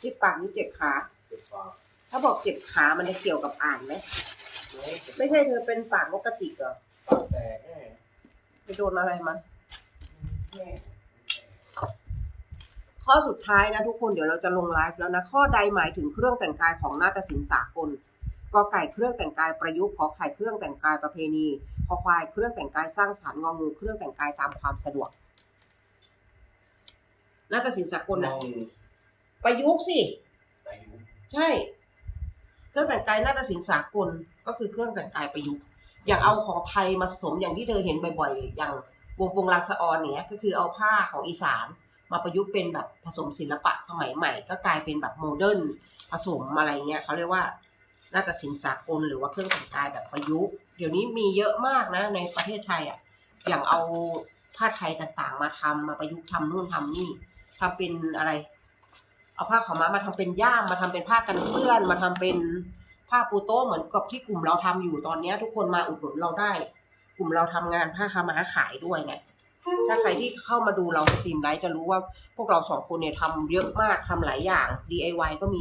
เจ็บปากนี่เจ็บขา เจ็บปากถ้าบอกเจ็บขามันจะเกี่ยวกับอ่านไหมไม่เจ็บไม่ใช่เธอเป็นปากนกกระติกเหรอปากแตกแน่ไปโดนอะไรมาแน่ข้อสุดท้ายนะทุกคนเดี๋ยวเราจะลงไลฟ์แล้วนะข้อใดหมายถึงเครื่องแต่งกายของนาฏศิลป์สากลกอไก่เครื่องแต่งกายประยุกต์ขอไข่เครื่องแต่งกายประเพณีคอควายเครื่องแต่งกายสร้างสรรค์งองูเครื่องแต่งกายตามความสะดวกนาฏศิลป์สากลมนะอง ประยุกต์สิ อายุใช่ เครื่องแต่งกายนาฏศิลป์สากลก็คือเครื่องแต่งกายประยุกต์อย่างเอาของไทยมาผสมอย่างที่เธอเห็นบ่อยๆ อย่างวงปงลางสะออนเนี้ยก็คือเอาผ้าของอีสาน มาประยุกต์เป็นแบบผสมศิลปะสมัยใหม่ ก็กลายเป็นแบบโมเดิร์นผสมอะไรเงี้ยเขาเรียกว่านาฏศิลป์สากลหรือว่าเครื่องแต่งกายแบบประยุกต์เดี๋ยวนี้มีเยอะมากนะในประเทศไทยอะอย่างเอาผ้าไทยต่างๆ มาทำมาประยุกต์ทำนู่นทำนี่ทำเป็นอะไร เอาผ้าขาวม้ามาทำเป็นย่ามมาทำเป็นผ้ากันเปื้อน มาทำเป็นผ้าปูโต๊ะเหมือนกับที่กลุ่มเราทำอยู่ตอนเนี้ยทุกคนมาอุดหนุนเราได้ กลุ่มเราทำงานผ้าขาวม้าขายด้วยไงถ้าใครที่เข้ามาดูเราสตรีมไลฟ์จะรู้ว่าพวกเราสองคนเนี่ยทำเยอะมากทำหลายอย่าง DIY ก็มี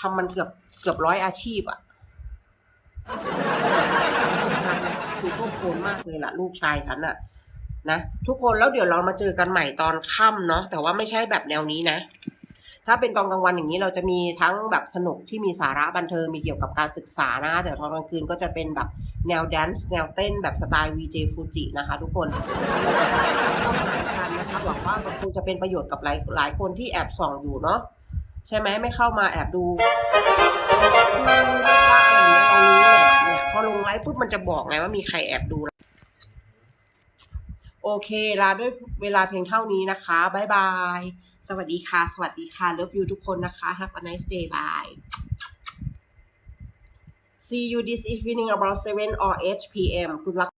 ทำมันเกือบเกือบร้อยอาชีพอะคือโชคโชนมากเลยล่ะ ลูกชายฉันอะนะ ทุกคนแล้วเดี๋ยวเรามาเจอกันใหม่ตอนค่ำเนาะแต่ว่าไม่ใช่แบบแนวนี้นะ ถ้าเป็นตอนกลางวันอย่างนี้เราจะมีทั้งแบบสนุกที่มีสาระบันเทิงมีเกี่ยวกับการศึกษานะคะแต่ตอนกลางคืนก็จะเป็นแบบแนวแดนซ์แนวเต้นแบบสไตล์ VJ Fuji นะคะทุกคนต้องหากันนะคะหวังว่ามันคงจะเป็นประโยชน์กับหลายหลายคนที่แอบส่องอยู่เนาะใช่ไหมไม่เข้ามาแอบดูดูไม่กล้าอะไรเงี้ยเรารู้เนี่ยเนี่ยพอลงไลฟ์ปุ๊บมันจะบอกไงว่ามีใครแอบดู โอเค ลาด้วยเวลาเพียงเท่านี้นะคะบ๊ายบาย สวัสดีค่ะ สวัสดีค่ะ Love you ทุกคนนะคะ Have a nice day bye See you this evening about 7 or 8 p.m. Good luck